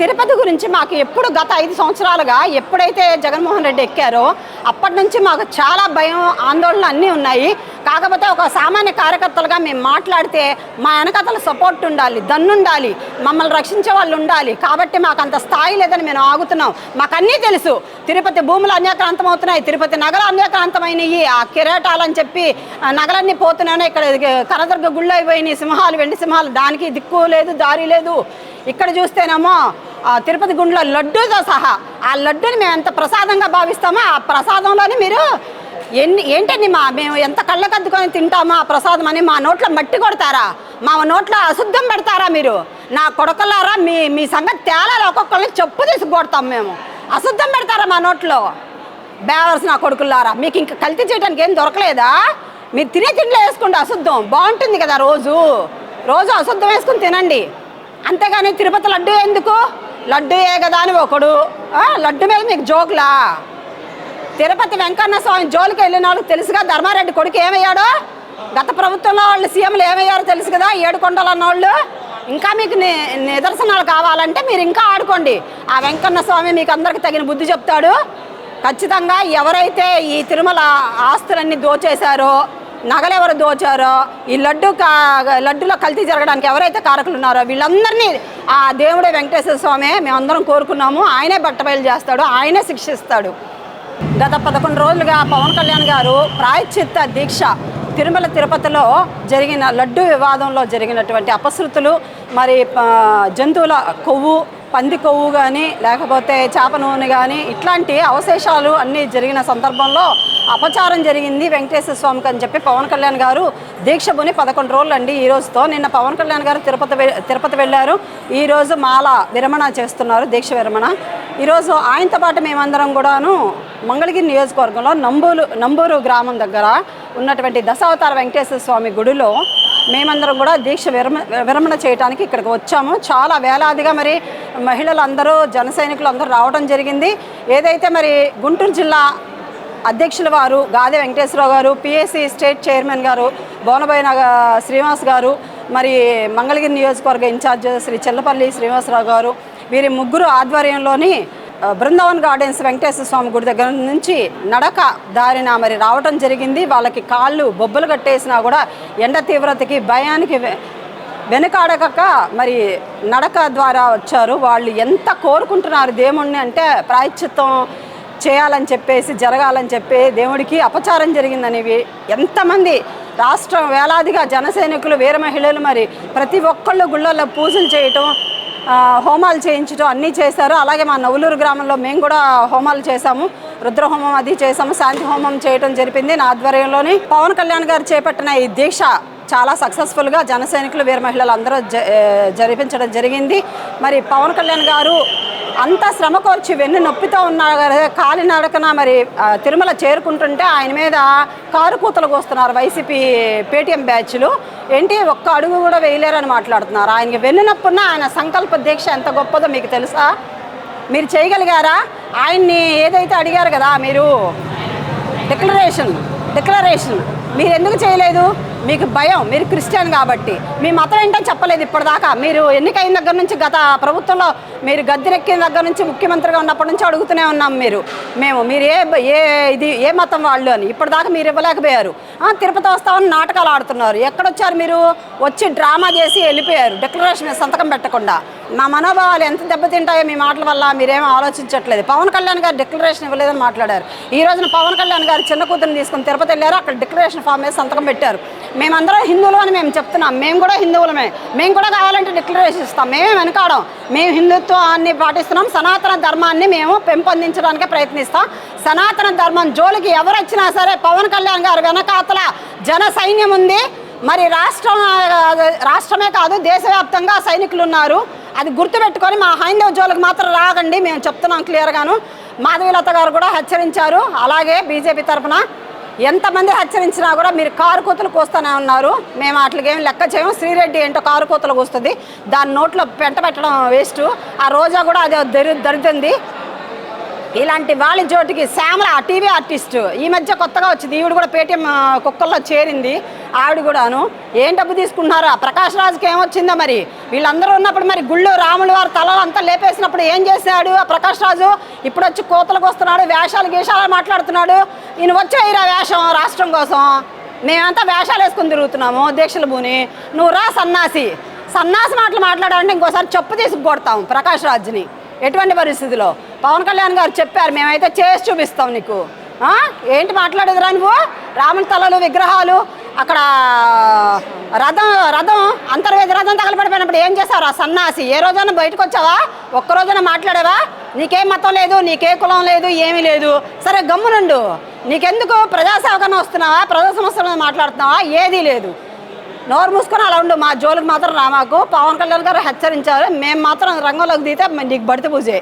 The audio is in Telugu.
తిరుపతి గురించి మాకు ఎప్పుడు గత ఐదు సంవత్సరాలుగా ఎప్పుడైతే జగన్మోహన్ రెడ్డి ఎక్కారో అప్పటి నుంచి మాకు చాలా భయం ఆందోళన అన్నీ ఉన్నాయి. కాకపోతే ఒక సామాన్య కార్యకర్తలుగా మేము మాట్లాడితే మా వెనకతల సపోర్ట్ ఉండాలి దన్నుండాలి మమ్మల్ని రక్షించే వాళ్ళు ఉండాలి. కాబట్టి మాకు అంత స్థాయి లేదని మేము ఆగుతున్నాం. మాకు అన్నీ తెలుసు. తిరుపతి భూములు అన్యాక్రాంతం అవుతున్నాయి తిరుపతి నగలు అన్యాక్రాంతమైనవి ఆ కిరాటాలని చెప్పి నగలన్నీ పోతున్నాయి. ఇక్కడ కనదుర్గ గుళ్ళు అయిపోయినాయి సింహాలు వెండి సింహాలు. దానికి దిక్కు లేదు దారి లేదు. ఇక్కడ చూస్తేనేమో ఆ తిరుపతి గుండెలో లడ్డూతో సహా ఆ లడ్డూని మేము ఎంత ప్రసాదంగా భావిస్తామో ఆ ప్రసాదంలోనే మీరు ఎన్ని ఏంటండి మా మేము ఎంత కళ్ళకద్దుకొని తింటామో ఆ ప్రసాదం అని మా నోట్లో మట్టి కొడతారా? మా నోట్లో అశుద్ధం పెడతారా మీరు? నా కొడకలారా మీ మీ సంగతి తేలాలి ఒక్కొక్కరిని చెప్పు తీసి కొడతాం మేము. అశుద్ధం పెడతారా మా నోట్లో? బేవర్స్ నా కొడుకులారా మీకు ఇంకా కల్తీ చేయడానికి ఏం దొరకలేదా? మీరు తినే తిండిలో వేసుకోండి అశుద్ధం బాగుంటుంది కదా రోజు. రోజు అశుద్ధం వేసుకుని తినండి. అంతేగాని తిరుపతి లడ్డు ఎందుకు? లడ్డూయే ఏ కదా అని ఒకడు. లడ్డు మీద మీకు జోకులా? తిరుపతి వెంకన్న స్వామి జోలికి వెళ్ళిన వాళ్ళకి తెలుసుగా ధర్మారెడ్డి కొడుకు ఏమయ్యాడో? గత ప్రభుత్వంలో వాళ్ళు సీఎంలు ఏమయ్యారో తెలుసు కదా ఏడు కొండలు అన్నోళ్ళు. ఇంకా మీకు ని- నిదర్శనాలు కావాలంటే మీరు ఇంకా ఆడుకోండి. ఆ వెంకన్న స్వామి మీకు అందరికి తగిన బుద్ధి చెప్తాడు. ఖచ్చితంగా ఎవరైతే ఈ తిరుమల ఆస్తులన్నీ దోచేశారో నగలెవరు దోచారో? ఈ లడ్డు కా లడ్డులో కల్తీ జరగడానికి ఎవరైతే కారకులు ఉన్నారో వీళ్ళందరినీ ఆ దేవుడే వెంకటేశ్వర స్వామి మేమందరం కోరుకున్నాము. ఆయనే బట్టబయలు చేస్తాడు ఆయనే శిక్షిస్తాడు. గత పదకొండు రోజులుగా పవన్ కళ్యాణ్ గారు ప్రాయశ్చిత్త దీక్ష తిరుమల తిరుపతిలో జరిగిన లడ్డు వివాదంలో జరిగినటువంటి అపశృతులు మరి జంతువుల కొవ్వు పంది కొవ్వు కానీ లేకపోతే చేప నూనె కానీ ఇట్లాంటి అవశేషాలు అన్నీ జరిగిన సందర్భంలో అపచారం జరిగింది వెంకటేశ్వర స్వామికి అని చెప్పి పవన్ కళ్యాణ్ గారు దీక్ష బుని పదకొండు రోజులు అండి ఈ రోజుతో నిన్న పవన్ కళ్యాణ్ గారు తిరుపతి తిరుపతి వెళ్ళారు. ఈరోజు మాల విరమణ చేస్తున్నారు దీక్ష విరమణ. ఈరోజు ఆయనతో పాటు మేమందరం కూడాను మంగళగిరి నియోజకవర్గంలో నంబూరు నంబూరు గ్రామం దగ్గర ఉన్నటువంటి దశావతార వెంకటేశ్వర స్వామి గుడిలో మేమందరం కూడా దీక్ష విరమ విరమణ చేయడానికి ఇక్కడికి వచ్చాము. చాలా వేలాదిగా మరి మహిళలందరూ జన సైనికులు అందరూ రావడం జరిగింది. ఏదైతే మరి గుంటూరు జిల్లా అధ్యక్షుల వారు గాదే వెంకటేశ్వరరావు గారు పిఎస్సి స్టేట్ చైర్మన్ గారు బోనబోయిన శ్రీనివాస్ గారు మరి మంగళగిరి నియోజకవర్గ ఇన్ఛార్జ్ శ్రీ చెల్లపల్లి శ్రీనివాసరావు గారు వీరి ముగ్గురు ఆధ్వర్యంలోని బృందావన్ గార్డెన్స్ వెంకటేశ్వర స్వామి గుడి దగ్గర నుంచి నడక దారిన మరి రావటం జరిగింది. వాళ్ళకి కాళ్ళు బొబ్బలు కట్టేసినా కూడా ఎండ తీవ్రతకి భయానికి వె- వెనుకాడక మరి నడక ద్వారా వచ్చారు. వాళ్ళు ఎంత కోరుకుంటున్నారు దేవుణ్ణి అంటే ప్రాయశ్చిత్తం చేయాలని చెప్పేసి జరగాలని చెప్పి దేవుడికి అపచారం జరిగిందనేవి ఎంతమంది రాష్ట్రం వేలాదిగా జనసైనికులు వీర మహిళలు మరి ప్రతి ఒక్కళ్ళు గుళ్ళల్లో పూజలు చేయటం హోమాలు చేయించడం అన్నీ చేశారు. అలాగే మా నవలూరు గ్రామంలో మేము కూడా హోమాలు చేశాము. రుద్రహోమం అది చేశాము. శాంతి హోమం చేయడం జరిపింది. నా ఆధ్వర్యంలోని పవన్ కళ్యాణ్ గారు చేపట్టిన ఈ దీక్ష చాలా సక్సెస్ఫుల్గా జనసైనికులు వీర మహిళలు అందరూ జ జరిపించడం జరిగింది. మరి పవన్ కళ్యాణ్ గారు అంత శ్రమకోర్చి వెన్ను నొప్పితో ఉన్న కాలినడకన మరి తిరుమల చేరుకుంటుంటే ఆయన మీద కారు కూతలు కోస్తున్నారు వైసీపీ పేటీఎం బ్యాచ్లు. ఏంటి ఒక్క అడుగు కూడా వేయలేరని మాట్లాడుతున్నారు. ఆయనకి వెన్ను నొప్పున్న ఆయన సంకల్ప దీక్ష ఎంత గొప్పదో మీకు తెలుసా? మీరు చేయగలిగారా? ఆయన్ని ఏదైతే అడిగారు కదా మీరు డిక్లరేషన్ డిక్లరేషన్. మీరు ఎందుకు చేయలేదు? మీకు భయం మీరు క్రిస్టియన్ కాబట్టి. మీ మతం ఏంటో చెప్పలేదు ఇప్పటిదాకా. మీరు ఎన్నికైన దగ్గర నుంచి గత ప్రభుత్వంలో మీరు గద్దెనెక్కిన దగ్గర నుంచి ముఖ్యమంత్రిగా ఉన్నప్పటి నుంచి అడుగుతూనే ఉన్నాం మీరు. మేము మీరు ఏ ఏ ఇది ఏ మతం వాళ్ళు అని. ఇప్పటిదాకా మీరు ఇవ్వలేకపోయారు. తిరుపతి వస్తామని నాటకాలు ఆడుతున్నారు. ఎక్కడొచ్చారు మీరు? వచ్చి డ్రామా చేసి వెళ్ళిపోయారు. డిక్లరేషన్ సంతకం పెట్టకుండా. మా మనోభావాలు ఎంత దెబ్బతింటాయో మీ మాటల వల్ల మీరేం ఆలోచించట్లేదు. పవన్ కళ్యాణ్ గారు డిక్లరేషన్ ఇవ్వలేదని మాట్లాడారు. ఈ రోజున పవన్ కళ్యాణ్ గారు చిన్న కూతురుని తీసుకుని తిరుపతి వెళ్ళారు. అక్కడ డిక్లరేషన్ ఫామ్ మీద సంతకం పెట్టారు. మేమందరం హిందువులు అని మేము చెప్తున్నాం. మేము కూడా హిందువులమే. మేము కూడా కావాలంటే డిక్లరేషన్ ఇస్తాం. మేమే వెనకాడం. మేము హిందుత్వాన్ని పాటిస్తున్నాం. సనాతన ధర్మాన్ని మేము పెంపొందించడానికి ప్రయత్నిస్తాం. సనాతన ధర్మం జోలికి ఎవరు వచ్చినా సరే పవన్ కళ్యాణ్ గారు వెనకాతల జన సైన్యం ఉంది. మరి రాష్ట్రం రాష్ట్రమే కాదు దేశవ్యాప్తంగా సైనికులు ఉన్నారు అది గుర్తుపెట్టుకొని మా హైందవ జోలికి మాత్రం రాగండి. మేము చెప్తున్నాం క్లియర్గాను మాధవీలత గారు కూడా హెచ్చరించారు. అలాగే బీజేపీ తరఫున ఎంతమంది హెచ్చరించినా కూడా మీరు కారు కోతలు కోస్తూనే ఉన్నారు. మేము వాటికి లెక్క చేయము. శ్రీరెడ్డి ఏంటో కారు కోతలు కూస్తుంది. దాని నోట్లో పెంట పెట్టడం వేస్ట్. ఆ రోజా కూడా అది దరి దరిద్రంది. ఇలాంటి వాళ్ళ జోటికి శ్యామల టీవీ ఆర్టిస్ట్. ఈ మధ్య కొత్తగా వచ్చింది. ఈవిడ కూడా పేటీఎం కుక్కల్లో చేరింది. ఆవిడ కూడాను ఏం డబ్బు తీసుకున్నారా ఆ ప్రకాష్ రాజుకి ఏమొచ్చిందో మరి? వీళ్ళందరూ ఉన్నప్పుడు మరి గుళ్ళు రాములు వారి తలలు అంతా లేపేసినప్పుడు ఏం చేశాడు ఆ ప్రకాష్ రాజు? ఇప్పుడు వచ్చి కోతలకు వస్తున్నాడు వేషాలు గీషాలు మాట్లాడుతున్నాడు. ఈయన వచ్చి వేయరా వేషం రాష్ట్రం కోసం. మేమంతా వేషాలు వేసుకుని తిరుగుతున్నాము దీక్షల భూని నువ్వు రా సన్నాసి. సన్నాసి మాటలు మాట్లాడాలంటే ఇంకోసారి చెప్పు తీసుకు కొడతాం ప్రకాష్ రాజుని. ఎటువంటి పరిస్థితిలో? పవన్ కళ్యాణ్ గారు చెప్పారు మేమైతే చేసి చూపిస్తాం నీకు. ఏంటి మాట్లాడేదిరా నువ్వు? రాముని తలలు విగ్రహాలు అక్కడ రథం రథం అంతర్వేది రథం తగలబడిపోయినప్పుడు ఏం చేశావు ఆ సన్నాసి? ఏ రోజైనా బయటకు వచ్చావా? ఒక్క రోజున మాట్లాడావా? నీకే మతం లేదు నీకే కులం లేదు ఏమీ లేదు. సరే గమ్మునుండు నీకెందుకు ప్రజాసేవకన్నా వస్తున్నావా? ప్రజా సమస్యల మాట్లాడుతున్నావా? ఏదీ లేదు. నోరు మూసుకొని అలా ఉండు. మా జోలికి మాత్రం రా మాకు. పవన్ కళ్యాణ్ గారు హెచ్చరించారు. మేము మాత్రం రంగంలోకి దిగితే నీకు బడితే పూజే.